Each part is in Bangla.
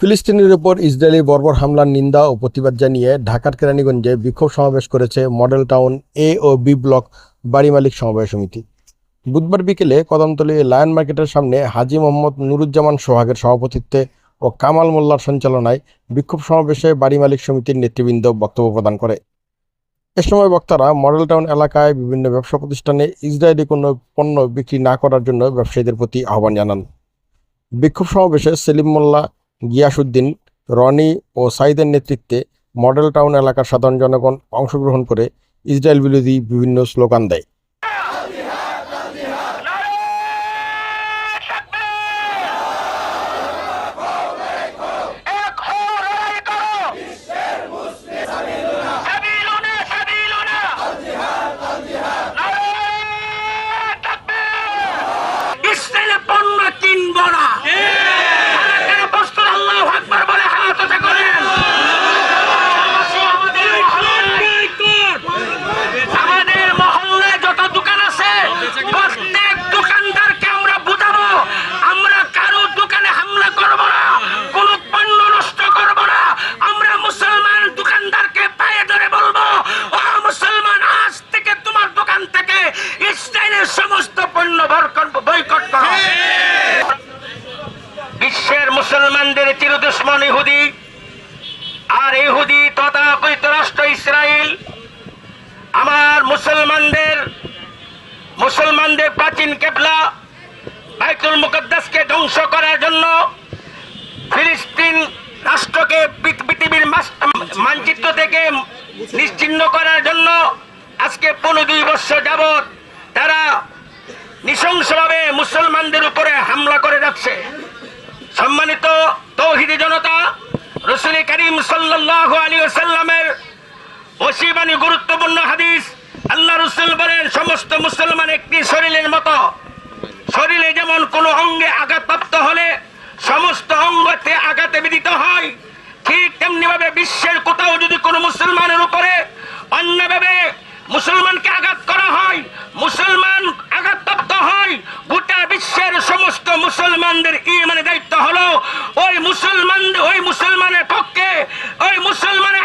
ফিলিস্তিনের উপর ইসরায়েলি বর্বর হামলার নিন্দা ও প্রতিবাদ জানিয়ে ঢাকার কেরানীগঞ্জে বিক্ষোভ সমাবেশ করেছে মডেল টাউন এ ও বি ব্লক বাড়ি মালিক সমবায় সমিতি। বুধবার বিকেলে কদমতলী লায়ন মার্কেটের সামনে হাজি মোহাম্মদ নুরুজ্জামান সোহাগের সভাপতিত্বে ও কামাল মোল্লার সঞ্চালনায় বিক্ষোভ সমাবেশে বাড়ি মালিক সমিতির নেতৃবৃন্দ বক্তব্য প্রদান করে। এ সময় বক্তারা মডেল টাউন এলাকায় বিভিন্ন ব্যবসা প্রতিষ্ঠানে ইসরায়েলি কোনো পণ্য বিক্রি না করার জন্য ব্যবসায়ীদের প্রতি আহ্বান জানান। বিক্ষোভ সমাবেশে সেলিম মোল্লা গিয়াসুদ্দিন রনি ও সাইদের নেতৃত্বে মডেল টাউন এলাকার সাধারণ জনগণ অংশগ্রহণ করে ইসরায়েল বিরোধী বিভিন্ন স্লোগান দেয় এক হো লড়াই করো সাবিলুনা সাবিলুনা নারে তাকবীর ইসরায়েলে পণ্য কিনবো না হালাকের বস্তুর আল্লাহু আকবার বলে হাত উঁচা করেন আমাদের মহল্লায়- আমাদের মহল্লায় যত দোকান আছে প্রত্যেক দোকানদারকে আমরা বুঝাবো আমরা কারও দোকানে হামলা করব না কোন পণ্য নষ্ট করব না আমরা মুসলমান দোকানদারকে পায়ে ধরে বলব ও মুসলমান আজ থেকে তোমার দোকান থেকে ইসরায়েলের সমস্ত পণ্য বয়কট করো বিশ্বের মুসলমানদের চিরদুশ্মন ইহুদি আর ইহুদি তথা পবিত্র রাষ্ট্র ইসরায়েল আমার মুসলমানদের মুসলমানদের প্রাচীন কেবলা বাইতুল মুকদ্দাসকে ধ্বংস করার জন্য ফিলিস্তিন রাষ্ট্রকে পৃথিবীর মানচিত্র থেকে নিশ্চিহ্ন করার জন্য আজকে পনেরো দুই বছর যাবৎ তারা নৃশংসভাবে মুসলমানদের উপরে হামলা করে যাচ্ছে। সম্মানিত তৌহিদি জনতা, রসুল করিম সাল্লাহ আলী সাল্লামের ওসিবানী গুরুত্বপূর্ণ হাদিস আল্লাহ রসুল বলেন, সমস্ত মুসলমান একটি শরীরের মতো। শরীরে যেমন কোনো অঙ্গে আঘাতপ্রাপ্ত হলে, সমস্ত অঙ্গতে আঘাতে বিদিত হয়, ঠিক তেমনি ভাবে বিশ্বের কোথাও যদি কোনো মুসলমানের উপরে অন্যভাবে মুসলমানকে আঘাত করা হয়, মুসলমান আঘাতপ্রাপ্ত হয়, গোটা বিশ্বের সমস্ত মুসলমানদের ইমানের দায়িত্ব হলো, ওই মুসলমান, ওই মুসলমানের পক্ষে, ওই মুসলমানের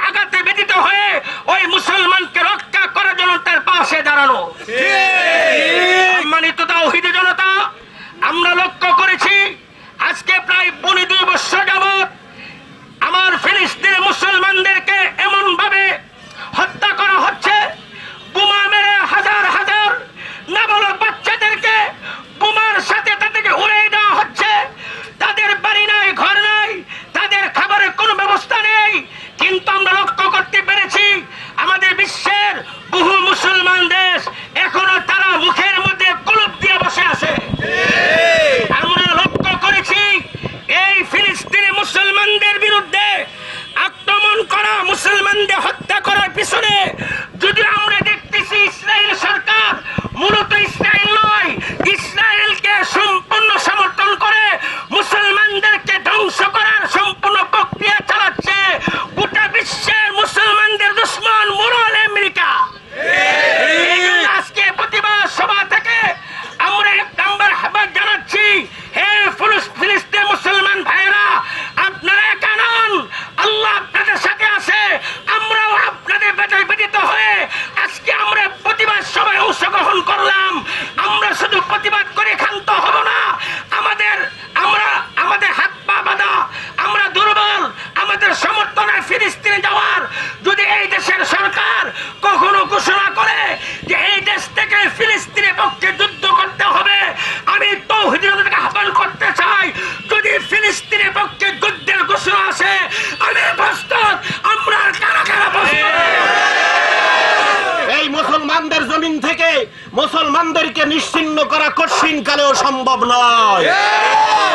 করা কালেও সম্ভব নয়।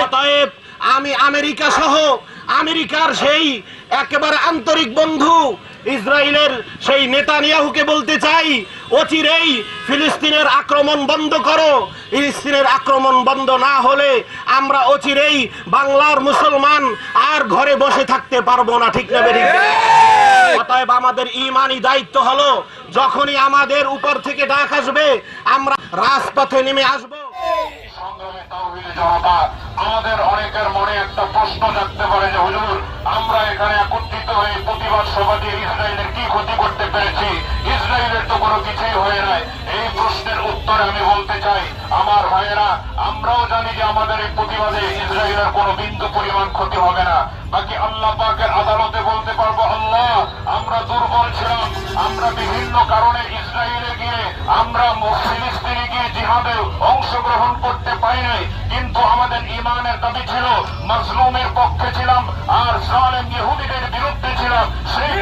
অতএব আমি আমেরিকা সহ আমেরিকার সেই একেবারে আন্তরিক বন্ধু ইসরায়েলের সেই নেতানিয়াহুকে বলতে চাই অচিরেই ফিলিস্তিনের আক্রমণ বন্ধ করো। ফিলিস্তিনের আক্রমণ বন্ধ না হলে আমরা অচিরেই বাংলার মুসলমান আর ঘরে বসে থাকতে পারব না ঠিক না বেরিয়ে অতএব আমাদের ইমানি দায়িত্ব হলো যখনই আমাদের উপর থেকে ডাক আসবে আমরা রাজপথে নেমে আসব। আমাদের অনেকের মনে একটা প্রশ্ন থাকতে পারে যে হুজুর আমরা এখানে একত্রিত হয়ে প্রতিবাদ সভা দিয়ে ইসরায়েলের কি ক্ষতি করতে পেরেছি ইসরায়েলের তো কোনো কিছুই হয়ে নাই এই প্রশ্নের উত্তরে আমি বলতে চাই আমার ভাইয়েরা আমরাও জানি যে আমাদের এই প্রতিবাদে ইসরায়েলের কোনো বিন্দু পরিমাণ ক্ষতি হবে না বাকি আল্লাহ পাকের আদালতে বলতে পারব আল্লাহ আমরা দুর্বল ছিলাম, আমরা বিভিন্ন কারণে ইসরায়েলে গিয়ে, আমরা ফিলিস্তিনে গিয়ে জিহাদে ইমানের দাবি ছিল মজলুমের পক্ষে ছিলাম, আর জালেম ইহুদিদের বিরুদ্ধে ছিলাম। সেই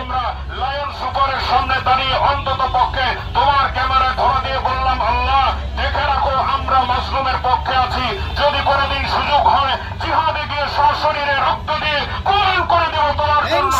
আমরা লায়ন সুপারের সামনে দাঁড়িয়ে অন্তত পক্ষে তোমার ক্যামেরা ধরা দিয়ে বললাম, আল্লাহ, দেখে রাখো, আমরা মজলুমের পক্ষে আছি। যদি কোনোদিন সুযোগ হয়, জিহাদে গিয়ে সশরীরে রক্ত দিয়ে কোরআন করে দেবো তোমার জন্য।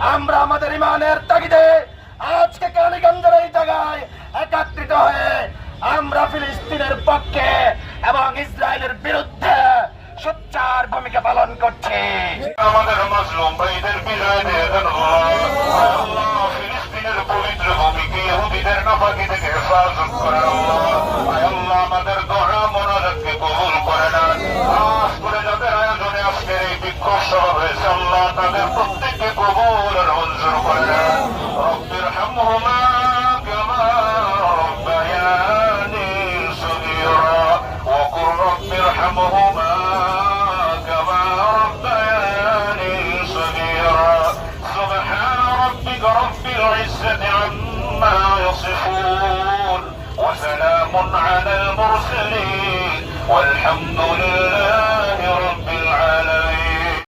আমরা আমাদের ইমানের তাগিদে আজকে কালীগঞ্জের এই জায়গায় একত্রিত হয়ে আমরা ফিলিস্তিনের পক্ষে এবং ইসরায়েলের বিরুদ্ধে সোচ্চার ভূমিকা পালন করছি। আমাদের মাজলুম ভাইদের বিজয় দিয়ে দেন আল্লাহ ফিলিস্তিনের পবিত্র ভূমিকে ইহুদিদের নাপাকি থেকে হেফাজত করেন। আল্লাহ আমাদের দোয়া মনোরথকে কবুল করে না আজ করে যাদের আয়োজনে আজকের এই বিক্ষোভ সভা হয়েছে, আল্লাহ তাদের قبول العنزر قلا رب ارحمهما كما ربياني صغيرا. وقل رب ارحمهما كما ربياني صغيرا. سبحان ربك رب العزة عما يصفون. وسلام على المرسلين. والحمد لله